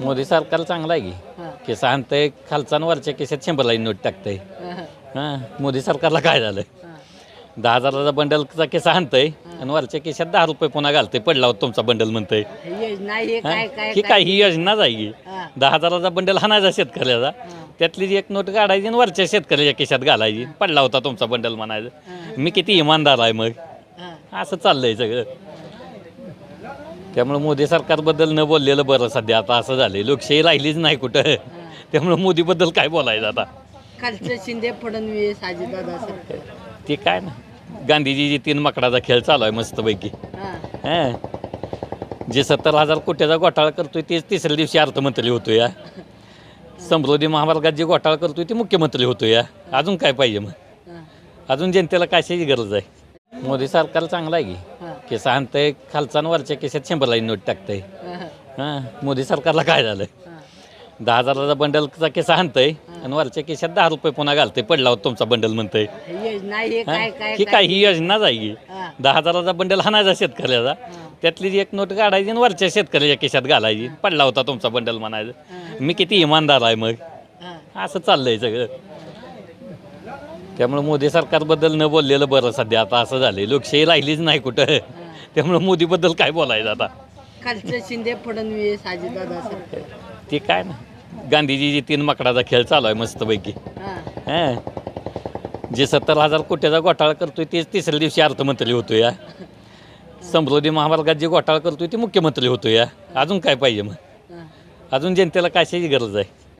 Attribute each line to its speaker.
Speaker 1: मोदी सरकार चांगलं आहे की. केस आणतंय खालचा आणि वरच्या केसात शंभरला नोट टाकतंय. हां. मोदी सरकारला काय झालं दहा हजाराचा बंडलचा केस आणतंय आणि वरच्या केसात दहा रुपये पुन्हा घालतंय. पडला होता तुमचा बंडल म्हणतंय.
Speaker 2: योजना हे
Speaker 1: हां?
Speaker 2: काय
Speaker 1: ही काय ही योजनाच आहे. की
Speaker 2: हां.
Speaker 1: दहा हजाराचा बंडल हाणायचा शेतकऱ्याचा. त्यातली जी एक नोट काढायची आणि वरच्या शेतकऱ्याच्या केसात घालायची. पडला होता तुमचा बंडल म्हणायचं. मी किती इमानदार आहे मग.
Speaker 2: हां.
Speaker 1: असं चाललंय सगळं. त्यामुळे मोदी सरकारबद्दल न बोललेलं बरं सध्या. आता असं झालंय. लोकशाही राहिलीच नाही कुठं. त्यामुळे मोदीबद्दल काय बोलायचं आता?
Speaker 2: खालचं शिंदे फडणवीस अजितदादा सरकार
Speaker 1: ते काय ना. गांधीजीची तीन मकडाचा खेळ चालू आहे मस्तपैकी.
Speaker 2: हां.
Speaker 1: जे सत्तर हजार कोट्याचा घोटाळा करतोय तेच तिसऱ्या दिवशी अर्थमंत्री होतो या समृद्धी महामार्गात जे घोटाळा करतोय ते मुख्यमंत्री होतो या अजून काय पाहिजे मग? अजून जनतेला कशाची गरज आहे? मोदी सरकार चांगलं आहे की? केस आणतंय खालचा आणि वरच्या केसात शंभरला नोट टाकतंय.
Speaker 2: हां
Speaker 1: हां मोदी सरकारला काय झालं दहा हजाराचा बंडलचा केस आणतंय आणि वरच्या केसात दहा रुपये पुन्हा घालतंय. पडला होता तुमचा बंडल म्हणतंय.
Speaker 2: योजना हे? काय काय
Speaker 1: ही काय? ही योजनाच आहे
Speaker 2: हां.
Speaker 1: दहा हजाराचा बंडल हाणायचा शेतकऱ्याचा. त्यातली जी एक नोट काढायची आणि वरच्या शेतकऱ्याच्या केसात घालायची. पडला होता तुमचा बंडल म्हणायचं. मी किती इमानदार आहे मग. असं चाललंय सगळं. त्यामुळे मोदी सरकारबद्दल न बोललेलं बरं सध्या. आता असं झालंय. लोकशाही राहिलीच नाही कुठं. त्यामुळे मोदीबद्दल काय बोलायचं आता?
Speaker 2: खालचं शिंदे फडणवीस अजितदादा
Speaker 1: ते काय ना? गांधीजीची तीन मकडाचा खेळ चालू आहे मस्तपैकी.
Speaker 2: हां.
Speaker 1: जे सत्तर हजार कोट्याचा घोटाळा करतोय तेच तिसऱ्या दिवशी अर्थमंत्री होतो या समृद्धी महामार्गात जे घोटाळा करतोय ते मुख्यमंत्री होतो या अजून काय पाहिजे मग? अजून जनतेला कशाची गरज आहे?